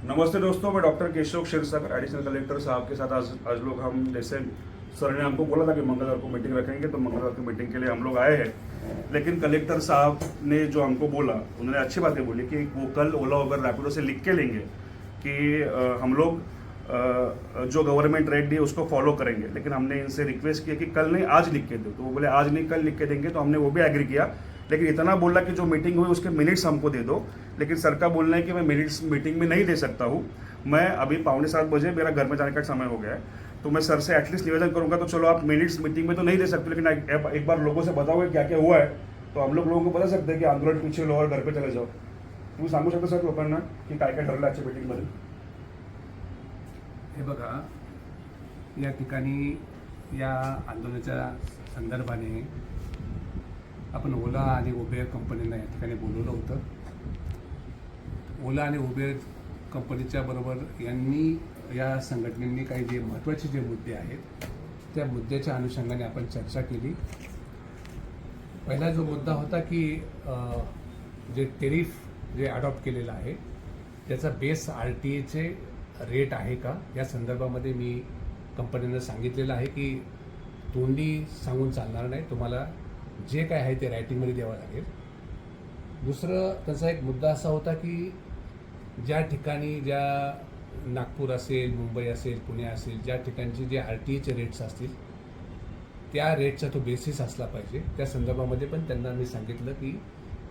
नमस्ते दोस्तों, मैं doctor Keshav Kshirsagar additional collector साहब के साथ आज आज लोग हम जैसे सर ने हमको बोला था कि मंगलवार को मीटिंग रखेंगे तो मंगलवार की मीटिंग के लिए हम लोग आए हैं। लेकिन कलेक्टर साहब ने जो हमको बोला, उन्होंने अच्छी बातें बोली कि वो कल ओला उबर रैपिडो से लिख के लेंगे कि हम लोग जो गवर्नमेंट रेट दी उसको फॉलो करेंगे। लेकिन हमने इनसे रिक्वेस्ट किया कि कल नहीं, आज लिख के दो। तो वो बोले, आज नहीं, कल लिख के देंगे। तो हमने वो भी एग्री किया लेकिन इतना बोला कि जो मीटिंग हुई उसके मिनट्स हमको दे दो। लेकिन सर का बोलना है कि मैं मिनट्स मीटिंग में नहीं दे सकता हूँ। मैं अभी पौने सात बजे मेरा घर में जाने का समय हो गया है। तो मैं सर से एटलीस्ट निवेदन करूंगा तो चलो आप मिनट्स मीटिंग में तो नहीं दे सकते लेकिन एक, बार लोगों से बताओगे क्या क्या हुआ है तो हम लोग लोगों को बता सकते हैं की आंदोलन पीछे लो और घर पे चले जाओ। तुम्ही सांगू शकता हो सर लोकांना की काय काय ठरलं आजच्या मीटिंगमध्ये हे बघा या ठिकाणी या आंदोलनाच्या संदर्भाने आपण ओला आणि उबेर कंपनींना या ठिकाणी बोलवलं होतं. ओला आणि उबेर कंपनीच्या बरोबर यांनी या संघटनेनी काही जे महत्त्वाचे जे मुद्दे आहेत त्या मुद्द्याच्या अनुषंगाने आपण चर्चा केली. पहिला जो मुद्दा होता की जे टेरिफ जे अडॉप्ट केलेलं आहे त्याचा बेस आर टी एचे रेट आहे का? या संदर्भामध्ये मी कंपनीनं सांगितलेलं आहे की तोंडी सांगून चालणार नाही. तुम्हाला जे काय आहे ते रायटिंगमध्ये द्यावं लागेल. दुसरं त्याचा एक मुद्दा असा होता की ज्या ठिकाणी ज्या नागपूर असेल मुंबई असेल पुणे असेल ज्या ठिकाणचे जे आर टी एचे रेट्स असतील त्या रेटचा तो बेसिस असला पाहिजे. त्या संदर्भामध्ये पण त्यांना मी सांगितलं की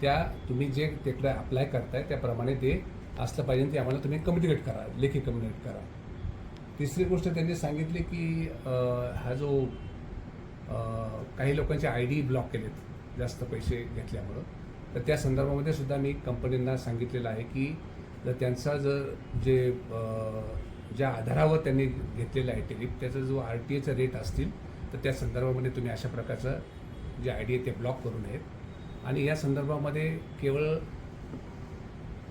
त्या तुम्ही जे तिकडे अप्लाय करताय त्याप्रमाणे ते असलं पाहिजे ते आम्हाला तुम्ही कम्युनिकेट करा लेखी कम्युनिकेट करा. तिसरी गोष्ट त्यांनी सांगितली की हा जो काही लोकांचे आय डी ब्लॉक केलेत जास्त पैसे घेतल्यामुळं. तर त्या संदर्भामध्ये सुद्धा मी कंपनींना सांगितलेलं आहे की जर त्यांचा जर जे ज्या आधारावर त्यांनी घेतलेलं आहे टेरिफ त्याचा जो आर टी एचा रेट असतील तर त्या संदर्भामध्ये तुम्ही अशा प्रकारचं जे आय डी आहे ते ब्लॉक करू नयेत. आणि या संदर्भामध्ये केवळ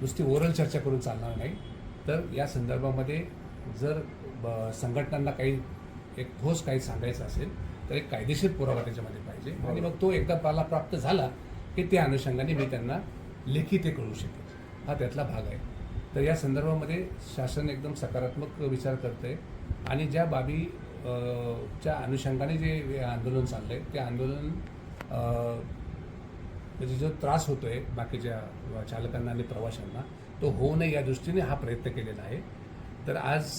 नुसती ओरल चर्चा करून चालणार नाही तर या संदर्भामध्ये जर ब- संघटनांना काही एक ठोस काही सांगायचं असेल तर एक कायदेशीर पुरावा त्याच्यामध्ये पाहिजे. आणि मग तो एकदा मला प्राप्त झाला की त्या अनुषंगाने मी त्यांना लेखी ते कळू शकेल हा त्यातला भाग आहे. तर या संदर्भामध्ये शासन एकदम सकारात्मक विचार करतंय. आणि ज्या बाबी च्या अनुषंगाने जे हे आंदोलन चाललंय ते आंदोलन म्हणजे जो त्रास होतोय बाकीच्या चालकांना आणि प्रवाशांना तो होऊ नये या दृष्टीने हा प्रयत्न केलेला आहे. तर आज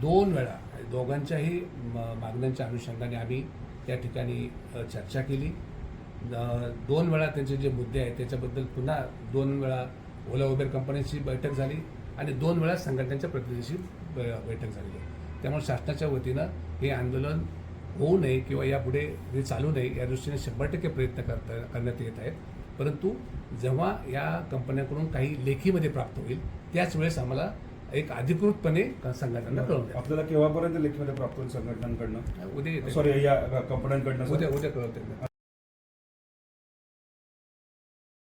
दोन वेळा दोघांच्याही म- मागण्यांच्या अनुषंगाने आम्ही त्या ठिकाणी चर्चा केली. दोन वेळा त्यांचे जे मुद्दे आहेत त्याच्याबद्दल पुन्हा दोन वेळा ओला उबेर कंपनीची बैठक झाली आणि दोन वेळा संघटनेच्या प्रतिनिधीशी ब- बैठक झाली. त्यामुळे शासनाच्या वतीनं हे आंदोलन होऊ नये किंवा यापुढे हे चालू नये या दृष्टीने शंभर टक्के प्रयत्न करता करण्यात येत आहेत. परंतु जेव्हा या कंपन्यांकडून काही लेखीमध्ये प्राप्त होईल त्याच वेळेस आम्हाला एक अधिकृतपणे संघटनांना कळवून द्या. आपल्याला केव्हापर्यंत लेखीमध्ये प्राप्त होईल संघटनांकडनं? उद्या सॉरी या कंपन्यांकडनं उद्या? उद्या कळवते.